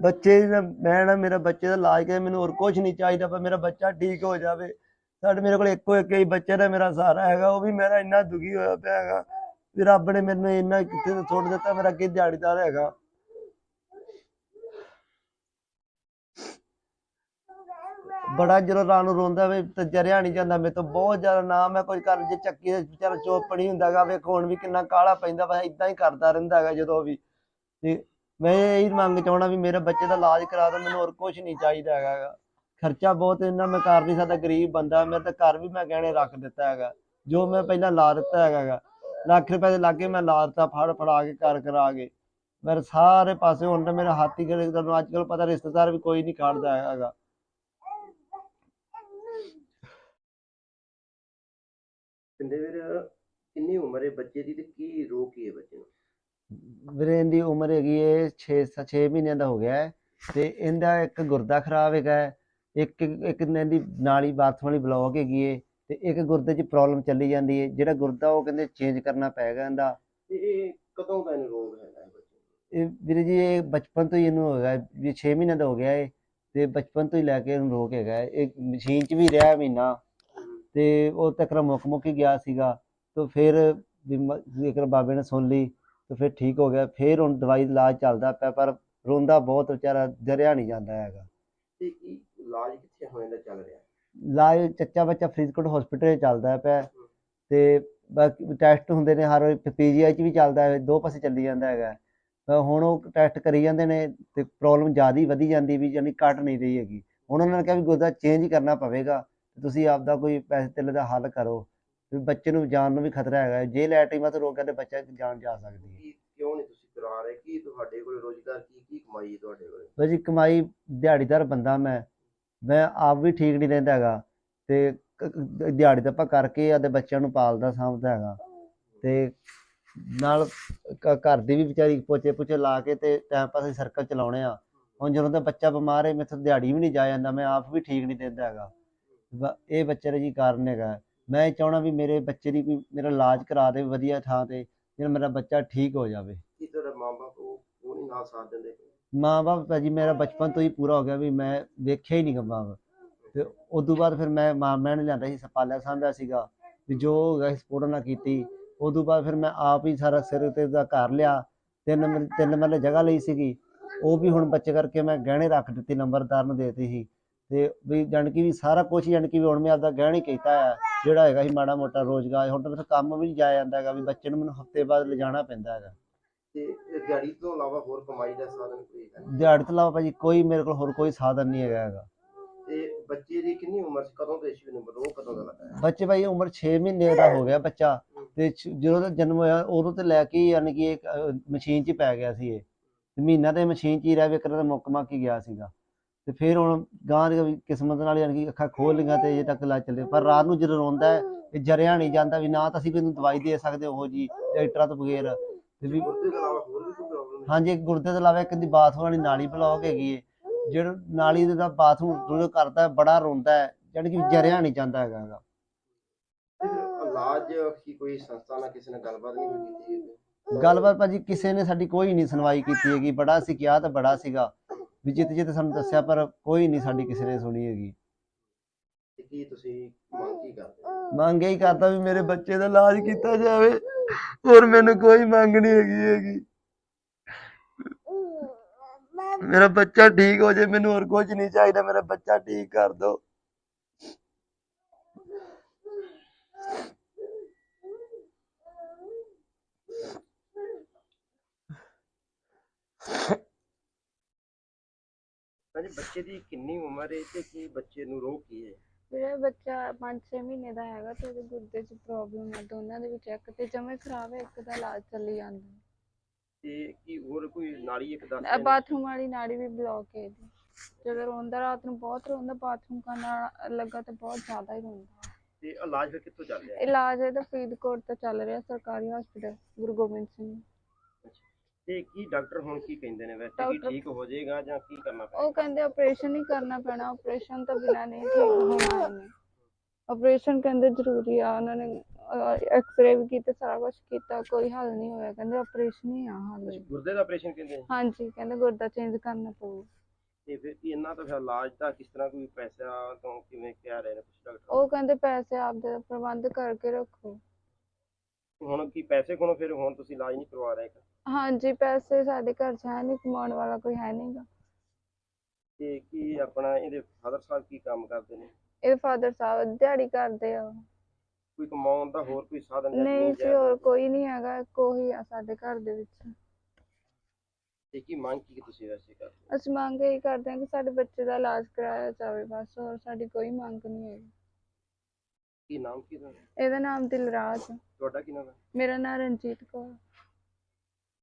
ਬੱਚੇ ਦਾ ਮੈਂ ਨਾ ਮੇਰਾ ਬੱਚੇ ਦਾ ਇਲਾਜ ਕਰੇ, ਮੈਨੂੰ ਹੋਰ ਕੁਝ ਨਹੀਂ ਚਾਹੀਦਾ, ਪਰ ਮੇਰਾ ਬੱਚਾ ਠੀਕ ਹੋ ਜਾਵੇ। ਸਾਡੇ ਮੇਰੇ ਕੋਲ ਇੱਕੋ ਇੱਕ ਹੀ ਬੱਚੇ ਦਾ ਮੇਰਾ ਸਹਾਰਾ ਹੈਗਾ, ਉਹ ਵੀ ਮੇਰਾ ਇੰਨਾ ਦੁਖੀ ਹੋਇਆ ਪਿਆ ਹੈਗਾ। ਵੀ ਰੱਬ ਨੇ ਮੈਨੂੰ ਇੰਨਾ ਕਿੱਥੇ ਛੋੜ ਦਿੱਤਾ, ਮੇਰਾ ਅੱਗੇ ਦਿਹਾੜੀਦਾਰ ਹੈਗਾ। ਬੜਾ ਜਦੋਂ ਰਾਤ ਨੂੰ ਰੋਂਦਾ ਵੇ, ਤੇ ਜਰਿਆ ਨਹੀਂ ਜਾਂਦਾ ਮੇਰੇ ਤੋਂ, ਬਹੁਤ ਜ਼ਿਆਦਾ ਨਾ ਮੈਂ ਕੁਝ ਕਰ ਜੇ ਚੱਕੀ ਦੇ ਵਿਚਾਰਾ ਚੁੱਪ ਨਹੀਂ ਹੁੰਦਾਗਾ ਵੇਖੋ ਹੁਣ ਵੀ ਕਿੰਨਾ ਕਾਲਾ ਪੈਂਦਾ ਵਾ ਇਦਾਂ ਹੀ ਕਰਦਾ ਰਹਿੰਦਾ ਹੈਗਾ ਜਦੋਂ ਵੀ। ਤੇ ਮੈਂ ਇਹ ਮੰਗ ਚਾਹਣਾ ਵੀ ਮੇਰੇ ਬੱਚੇ ਦਾ ਇਲਾਜ ਕਰਾ ਦਿਓ ਮੈਨੂੰ ਹੋਰ ਕੁਝ ਨਹੀਂ ਚਾਹੀਦਾ ਹੈਗਾ ਖਰਚਾ ਬਹੁਤ ਇੰਨਾ, ਮੈਂ ਕਰ ਨਹੀਂ ਸਕਦਾ, ਗਰੀਬ ਬੰਦਾ ਮੈਂ ਤਾਂ ਘਰ ਵੀ ਮੈਂ ਗਹਿਣੇ ਰੱਖ ਦਿੱਤਾ ਹੈਗਾ। ਜੋ ਮੈਂ ਪਹਿਲਾਂ ਲਾ ਦਿੱਤਾ ਹੈਗਾ ਲੱਖ ਰੁਪਏ ਦੇ ਲਾਗੇ ਮੈਂ ਲਾ ਦਿੱਤਾ, ਫੜ ਫੜਾ ਕੇ ਕਰ ਕਰਾ ਕੇ। ਮੇਰੇ ਸਾਰੇ ਪਾਸੇ ਹੁਣ ਤਾਂ ਮੇਰਾ ਹੱਥ ਹੀ ਗਲੇ ਤੁਹਾਨੂੰ ਅੱਜ ਕੱਲ ਪਤਾ ਰਿਸ਼ਤੇਦਾਰ ਵੀ ਕੋਈ ਨਹੀਂ ਖੜਦਾ ਹੈਗਾ ਕਹਿੰਦੇ ਵੀਰ, ਕਿੰਨੀ ਉਮਰ ਹੈ ਬੱਚੇ ਦੀ ਤੇ ਕੀ ਰੋਗ ਕੀ ਹੈ ਬੱਚੇ ਨੂੰ? ਵੀਰੇ ਦੀ ਉਮਰ ਹੈਗੀ ਏ 6 6 ਮਹੀਨਿਆਂ ਦਾ ਹੋ ਗਿਆ ਹੈ ਤੇ ਇਹਦਾ ਇੱਕ ਗੁਰਦਾ ਖਰਾਬ ਹੈਗਾ ਹੈ, ਇੱਕ ਇੱਕ ਇਹਦੀ ਨਾਲੀ ਬਾਥਰੂਮ ਵਾਲੀ ਬਲੌਕ ਹੈਗੀ ਏ ਤੇ ਇੱਕ ਗੁਰਦੇ 'ਚ ਪ੍ਰੋਬਲਮ ਚੱਲੀ ਜਾਂਦੀ ਏ। ਜਿਹੜਾ ਗੁਰਦਾ ਉਹ ਕਹਿੰਦੇ ਚੇਂਜ ਕਰਨਾ ਪਏਗਾ ਇਹਦਾ। ਤੇ ਇਹ ਕਦੋਂ ਦਾ ਇਹਨੂੰ ਰੋਗ ਹੈਗਾ ਹੈ ਬੱਚੇ ਨੂੰ? ਇਹ ਵੀਰੇ ਜੀ ਇਹ ਬਚਪਨ ਤੋਂ ਹੀ ਇਹਨੂੰ ਹੈਗਾ ਹੈ, ਵੀ 6 ਮਹੀਨਿਆਂ ਦਾ ਹੋ ਗਿਆ ਏ ਤੇ ਬਚਪਨ ਤੋਂ ਹੀ ਲੈ ਕੇ ਇਹਨੂੰ ਰੋਗ ਹੈਗਾ ਹੈ। ਇਹ ਮਸ਼ੀਨ 'ਚ ਵੀ ਰਿਹਾ ਮਹੀਨਾ ਤੇ ਉਹ ਤੱਕ ਮੁੱਕ ਮੁੱਕ ਹੀ ਗਿਆ ਸੀਗਾ। ਤੇ ਫਿਰ ਵੀ ਮ- ਜੇਕਰ ਬਾਬੇ ਨੇ ਸੁਣ ਲਈ। ਤੇ ਫਿਰ ਠੀਕ ਹੋ ਗਿਆ ਫਿਰ ਹੁਣ ਦਵਾਈ ਇਲਾਜ ਚੱਲਦਾ ਪਿਆ ਪਰ ਰੋਂਦਾ ਬਹੁਤ ਵਿਚਾਰਾ ਜਰਿਆ ਨਹੀਂ ਜਾਂਦਾ ਹੈਗਾ। ਤੇ ਕੀ ਇਲਾਜ ਕਿੱਥੇ ਹੋਣ ਦਾ ਚੱਲ ਰਿਹਾ? ਇਲਾਜ ਚੱਚਾ ਬੱਚਾ ਫਰੀਦਕੋਟ ਹਸਪੀਟਲ ਚੱਲਦਾ ਪਿਆ। ਤੇ ਬਾਕੀ ਟੈਸਟ ਹੁੰਦੇ ਨੇ ਹਰ ਪੀਜੀਆਈ ਚ ਵੀ ਚੱਲਦਾ ਹੈ ਦੋ ਪਾਸੇ ਚੱਲੀ ਜਾਂਦਾ ਹੈਗਾ। ਹੁਣ ਉਹ ਟੈਸਟ ਕਰੀ ਜਾਂਦੇ ਨੇ ਤੇ ਪ੍ਰੋਬਲਮ ਜ਼ਿਆਦਾ ਵਧੀ ਜਾਂਦੀ ਵੀ ਯਾਨੀ ਘਟ ਨਹੀਂ ਰਹੀ ਹੈਗੀ। ਹੁਣ ਉਹਨਾਂ ਨੇ ਕਿਹਾ ਵੀ ਗੁਰਦਾ ਚੇਂਜ ਕਰਨਾ ਪਵੇਗਾ ਤੁਸੀਂ ਆਪਦਾ ਕੋਈ ਪੈਸੇ ਧੇਲੇ ਦਾ ਹੱਲ ਕਰੋ। ਵੀ ਬੱਚੇ ਨੂੰ ਜਾਨ ਨੂੰ ਵੀ ਖਤਰਾ ਹੈਗਾ। ਜੇ ਲੈਟਰਿੰਗਾਂ ਤੋਂ ਰੋਕਿਆ ਤੇ ਬੱਚਾ ਦੀ ਜਾਨ ਜਾ ਸਕਦੀ ਹੈ ਕੀ ਕਿਉਂ ਨਹੀਂ ਤੁਸੀਂ ਕਰਾ ਰਹੇ ਕੀ ਤੁਹਾਡੇ ਕੋਲ ਰੋਜ਼ਗਾਰ ਕੀ ਕੀ ਕਮਾਈ ਹੈ ਤੁਹਾਡੇ ਕੋਲ? ਭਾਜੀ ਕਮਾਈ ਦਿਹਾੜੀਦਾਰ ਬੰਦਾ ਮੈਂ ਮੈਂ ਆਪ ਵੀ ਠੀਕ ਨਹੀਂ ਰਹਿੰਦਾ ਹੈਗਾ ਤੇ ਕ- ਦਿਹਾੜੀ ਤਾਂ ਆਪਾਂ ਕਰਕੇ ਆਦੇ ਬੱਚਿਆਂ ਨੂੰ ਪਾਲਦਾ, ਸਾਂਭਦਾ ਹੈਗਾ ਤੇ ਨਾਲ ਘ- ਘਰ ਦੀ ਵੀ ਵਿਚਾਰੀ ਪੋਚੇ ਪੁਚੇ ਲਾ ਕੇ ਤੇ ਟਾਈਮ ਪਾਸ ਅਸੀਂ ਸਰਕਲ ਚਲਾਉਣੇ ਆ। ਹੁਣ ਜਦੋਂ ਦਾ ਬੱਚਾ ਬਿਮਾਰ ਹੈ, ਮੈਥੋਂ ਦਿਹਾੜੀ ਵੀ ਨਹੀਂ ਜਾ ਜਾਂਦਾ, ਮੈਂ ਆਪ ਵੀ ਠੀਕ ਨਹੀਂ ਰਹਿੰਦਾ ਹੈਗਾ। ਬ- ਇਹ ਬੱਚੇ ਦਾ ਜੀ ਕਾਰਨ ਹੈਗਾ। ਮੈਂ ਇਹ ਚਾਹਣਾ ਵੀ ਮੇਰੇ ਬੱਚੇ ਦੀ ਕੋਈ ਮੇਰਾ ਇਲਾਜ ਕਰਾ ਦੇ ਵਧੀਆ ਥਾਂ ਤੇ, ਜਿਹੜਾ ਮੇਰਾ ਬੱਚਾ ਠੀਕ ਹੋ ਜਾਵੇ ਕੀ ਤੁਹਾਡਾ ਮਾਂ-ਬਾਪ ਉਹ ਉਹ ਨਹੀਂ ਨਾਲ ਸਾਥ ਦਿੰਦੇ ਮਾਂ ਬਾਪ ਭਾਜੀ, ਮੇਰਾ ਬਚਪਨ ਤੋਂ ਹੀ ਪੂਰਾ ਹੋ ਗਿਆ ਵੀ ਮੈਂ ਵੇਖਿਆ ਹੀ ਨਹੀਂ ਗਾ ਮਾਂ ਬਾਪ ਤੇ ਉਦੋਂ ਬਾਅਦ ਫਿਰ ਮੈਂ ਮਾਂ ਮੈਂ ਲਿਆਂਦਾ ਸੀ ਪਾਲਿਆ ਸਾਂਭਿਆ ਸੀਗਾ। ਵੀ ਜੋ ਹੋ ਗਿਆ ਸਪੋਰਟ ਨਾਲ ਕੀਤੀ। ਉਦੋਂ ਬਾਅਦ ਫਿਰ ਮੈਂ ਆਪ ਹੀ ਸਾਰਾ ਸਿਰ ਤੇ ਦਾ ਘਰ ਲਿਆ। ਤਿੰਨ ਮਰ- ਤਿੰਨ ਮਰਲੇ ਜਗ੍ਹਾ ਲਈ ਸੀਗੀ। ਉਹ ਵੀ ਹੁਣ ਬੱਚੇ ਕਰਕੇ ਮੈਂ ਗਹਿਣੇ ਰੱਖ ਦਿੱਤੀ, ਨੰਬਰਦਾਰ ਨੂੰ ਦੇਤੀ ਸੀ। ਤੇ ਵੀ ਜਾਣੀ ਕਿ ਵੀ ਸਾਰਾ ਕੁਝ ਜਾਣੀ ਕਿ ਵੀ ਹੁਣ ਮੈਂ ਆਪਦਾ ਗਹਿਣੇ ਕੀਤਾ ਆ। ਜਿਹੜਾ ਹੈਗਾ ਸੀ ਮਾੜਾ ਮੋਟਾ ਰੋਜ਼ਗਾਰ, ਹੁਣ ਤਾਂ ਕੰਮ ਵੀ ਨਹੀਂ ਜਾਇਆ ਜਾਂਦਾ ਹੈਗਾ। ਵੀ ਬੱਚੇ ਨੂੰ ਮੈਨੂੰ ਹਫ਼ਤੇ ਬਾਅਦ ਲਿਜਾਣਾ ਪੈਂਦਾ ਹੈਗਾ। ਤੇ ਇਹ ਦਿਹਾੜੀ ਤੋਂ ਇਲਾਵਾ ਹੋਰ ਕਮਾਈ ਦਾ ਸਾਧਨ ਕੋਈ ਹੈ ਨਹੀਂ। ਦਿਹਾੜੀ ਤੋਂ ਇਲਾਵਾ ਭਾਜੀ ਕੋਈ ਮੇਰੇ ਕੋਲ ਹੋਰ ਕੋਈ ਸਾਧਨ ਨਹੀਂ ਹੈਗਾ ਹੈਗਾ। ਤੇ ਬੱਚੇ ਦੀ ਕਿੰਨੀ ਉਮਰ ਸੀ? ਕਦੋਂ ਦੇ ਸੀ ਨੰਬਰ? ਉਹ ਕਦੋਂ ਦਾ ਲੱਗਾ? ਹੈ? ਬੱਚੇ ਭਾਈ ਉਮਰ 6 ਮਹੀਨੇ ਦਾ ਹੋ ਗਿਆ ਬੱਚਾ। ਤੇ ਛ- ਜਦੋਂ ਦਾ ਜਨਮ ਹੋਇਆ ਉਦੋਂ ਤੇ ਲੈ ਕੇ ਹੀ ਯਾਨੀ ਕਿ ਇੱਕ ਮਸ਼ੀਨ 'ਚ ਹੀ ਪੈ ਗਿਆ ਸੀ ਇਹ। ਤੇ ਮਹੀਨਾ ਤੇ ਮਸ਼ੀਨ 'ਚ ਹੀ ਰਹਿ ਵੇ ਕਰ ਮੁੱਕ ਮੱਕ ਹੀ ਗਿਆ ਸੀਗਾ। ਤੇ ਫਿਰ ਹੁਣ ਗਾਂ ਦੀ ਕਿਸਮਤ ਨਾਲ ਯਾਨੀ ਕਿ ਅੱਖਾਂ ਖੋਲ ਲਈਆਂ ਤੇ ਅਜੇ ਤੱਕ ਇਲਾਜ ਚੱਲੇ ਪਰ ਰਾਤ ਨੂੰ ਜਦੋਂ ਰੋਂਦਾ ਹੈ ਇਹ ਜਰਿਆ ਨਹੀਂ ਜਾਂਦਾ ਵੀ ਨਾ ਤਾਂ ਅਸੀਂ ਕੋਈ ਨੂੰ ਦਵਾਈ ਦੇ ਸਕਦੇ ਉਹ ਜੀ ਡਾਕਟਰਾਂ ਤੋਂ ਬਗੈਰ। ਤੇ ਵੀ ਹਾਂਜੀ ਇੱਕ ਗੁਰਦੇ ਤੋਂ ਇਲਾਵਾ ਇੱਕ ਦੀ ਬਾਥਰੂਮ ਵਾਲੀ ਨਾਲੀ ਬਲੌਕ ਹੈਗੀ ਹੈ ਜਿਹੜਾ ਨਾਲੀ ਦਾ ਬਾਥਰੂਮ ਜਦੋਂ ਕਰਦਾ ਹੈ, ਬੜਾ ਰੋਂਦਾ ਹੈ ਕਿ ਜਰਿਆ ਨਹੀਂ ਜਾਂਦਾ ਹੈਗਾ ਗਾ। ਤੇ ਫਿਰ ਇਲਾਜ ਕੀ ਕੋਈ ਸੰਸਥਾ ਨਾਲ ਕਿਸੇ ਨੇ ਗੱਲਬਾਤ ਨਹੀਂ ਹੋਈ ਕੀਤੀ ਗੱਲਬਾਤ ਭਾਜੀ ਕਿਸੇ ਨੇ ਸਾਡੀ ਕੋਈ ਨਹੀਂ ਸੁਣਵਾਈ ਕੀਤੀ ਹੈਗੀ। ਬੜਾ ਸੀ ਕਿਹਾ ਤਾਂ ਬੜਾ ਸੀਗਾ। ਵੀ ਜਿੱਤ ਜਿੱਤ ਸਾਨੂੰ ਦੱਸਿਆ ਪਰ ਕੋਈ ਨਹੀਂ ਸਾਡੀ ਕਿਸੇ ਨੇ ਸੁਣੀ ਹੈਗੀ। ਤੇ ਕੀ ਤੁਸੀਂ ਮੰਗ ਕੀ ਕਰਦੇ ਹੋ? ਮੰਗ ਇਹੀ ਕਰਦਾ ਵੀ ਮੇਰੇ ਬੱਚੇ ਦਾ ਇਲਾਜ ਕੀਤਾ ਜਾਵੇ। ਹੋਰ ਮੈਨੂੰ ਕੋਈ ਮੰਗ ਨਹੀਂ ਹੈਗੀ ਹੈਗੀ। ਮੇਰਾ ਬੱਚਾ ਠੀਕ ਹੋ ਜਾਏ ਮੈਨੂੰ ਹੋਰ ਕੁਝ ਨਹੀਂ ਚਾਹੀਦਾ। ਮੇਰਾ ਬੱਚਾ ਠੀਕ ਕਰ ਦਿਓ ਬੱਚੇ ਦੀ ਕਿੰਨੀ ਉਮਰ ਹੈ ਤੇ ਕੀ ਬੱਚੇ ਨੂੰ ਰੋਗ ਕੀ ਹੈ? ਮੇਰਾ ਬੱਚਾ 5-6 ਮਹੀਨੇ ਦਾ ਹੈਗਾ ਤੇ ਉਹਦੇ ਗੁਰਦੇ 'ਚ ਪ੍ਰੋਬਲਮ ਹੈ ਦੋਨਾਂ ਦੇ ਵਿੱਚ ਇੱਕ ਤੇ ਜਮੇ ਖਰਾਬ ਹੈ ਇੱਕ ਦਾ ਇਲਾਜ ਚੱਲੀ ਜਾਂਦਾ। ਤੇ ਕੀ ਹੋਰ ਕੋਈ ਨਾਲੀ ਇੱਕ ਦੱਸ ਹੈ ਬਾਥਰੂਮ ਵਾਲੀ ਨਾੜੀ ਵੀ ਬਲੌਕ ਹੈ ਇਹਦੀ। ਜਦੋਂ ਰੋਂਦਾ ਰਾਤ ਨੂੰ ਬਹੁਤ ਰੋਂਦਾ ਬਾਥਰੂਮ ਕਰਨਾ ਲੱਗਾ ਤੇ ਬਹੁਤ ਜ਼ਿਆਦਾ ਹੀ ਰੋਂਦਾ। ਤੇ ਇਲਾਜ ਫਿਰ ਕਿੱਥੋਂ ਚੱਲ ਰਿਹਾ? ਇਲਾਜ ਇਹਦਾ ਫਰੀਦਕੋਟ ਤੋਂ ਚੱਲ ਰਿਹਾ ਸਰਕਾਰੀ ਹਸਪੀਟਲ ਗੁਰੂ ਗੋਬਿੰਦ ਸਿੰਘ। ਤੇ ਕੀ ਡਾਕਟਰ ਹੁਣ ਕੀ ਕਹਿੰਦੇ ਨੇ ਵੈਸੇ? ਕੀ ਡਾਕਟਰ- ਠੀਕ ਹੋ ਜਾਏਗਾ ਜਾਂ ਕੀ ਕਰਨਾ ਉਹ ਪਏਗਾ ਕਹਿੰਦੇ ਆਪਰੇਸ਼ਨ ਹੀ ਕਰਨਾ ਪੈਣਾ ਆਪਰੇਸ਼ਨ ਤੋਂ ਬਿਨਾਂ ਨਹੀਂ ਠੀਕ ਹੋਣਾ ਇਹਨੇ ਆਪਰੇਸ਼ਨ ਕਹਿੰਦੇ ਜ਼ਰੂਰੀ ਆ ਉਹਨਾਂ ਨੇ ਐਕਸਰੇ ਵੀ ਕੀਤੇ ਸਾਰਾ ਕੁਝ ਕੀਤਾ ਕੋਈ ਹੱਲ ਨਹੀਂ ਹੋਇਆ। ਕਹਿੰਦੇ ਆਪਰੇਸ਼ਨ ਹੀ ਆ ਹਾਲੇ। ਗੁਰਦੇ ਦਾ ਆਪਰੇਸ਼ਨ ਕਹਿੰਦੇ। ਹਾਂਜੀ ਕਹਿੰਦੇ ਗੁਰਦਾ ਚੇਂਜ ਕਰਨਾ ਪਊ। ਤੇ ਫਿਰ ਇਹਨਾਂ ਦਾ ਫਿਰ ਇਲਾਜ ਦਾ ਕਿਸ ਤਰ੍ਹਾਂ ਕੋਈ ਪੈਸਾ ਤੋਂ ਕਿਵੇਂ ਕਹਿ ਰਹੇ ਨੇ ਕੁਝ ਡਾਕਟਰ? ਉਹ ਕਹਿੰਦੇ ਪੈਸੇ ਆਪਦੇ ਪ੍ਰਬੰਧ ਕਰਕੇ ਰੱਖੋ। ਹੁਣ ਕੀ ਪੈਸੇ ਕੋਲੋਂ ਫਿਰ ਹੁਣ ਤੁਸੀਂ ਇਲਾਜ ਨਹੀਂ ਕਰਵਾ ਰਹੇ ਹਾਂਜੀ ਪੈਸੇ ਸਾਡੇ ਘਰ 'ਚ ਹੈ ਨਹੀਂ ਕਮਾਉਣ ਵਾਲਾ ਕੋਈ ਹੈ ਨਹੀਂਗਾ ਤੇ ਕੀ ਆਪਣਾ ਇਹਦੇ ਫਾਦਰ ਸਾਹਿਬ ਕੀ ਕੰਮ ਕਰਦੇ ਨੇ? ਇਹ ਫਾਦਰ ਸਾਹਿਬ ਦਿਹਾੜੀ ਕਰਦੇ ਆ। ਕੋਈ ਕਮਾਉਣ ਦਾ ਹੋਰ ਕੋਈ ਸਾਧਨ ਨਹੀਂ ਜੀ? ਹੋਰ ਕੋਈ? ਨਹੀਂ ਹੈਗਾ ਕੋਈ ਆ ਸਾਡੇ ਘਰ ਦੇ ਵਿੱਚ। ਤੇ ਕੀ ਮੰਗ ਕੀ ਤੁਸੀਂ ਵੈਸੇ ਕਰਦੇ ਹੋ? ਅਸੀਂ ਮੰਗ ਇਹੀ ਕਰਦੇ ਹਾਂ ਕਿ ਸਾਡੇ ਬੱਚੇ ਦਾ ਇਲਾਜ ਕਰਾਇਆ ਜਾਵੇ ਬਸ ਹੋਰ ਸਾਡੀ ਕੋਈ ਮੰਗ ਨਹੀਂ ਹੈਗੀ। ਕੀ ਨਾਮ ਕੀ ਇਹਦਾ ਨਾਮ ਦਿਲਰਾਜ ਆ। ਤੁਹਾਡਾ ਕੀ ਨਾਮ ਹੈ? ਮੇਰਾ ਨਾਮ ਰਣਜੀਤ ਕੌਰ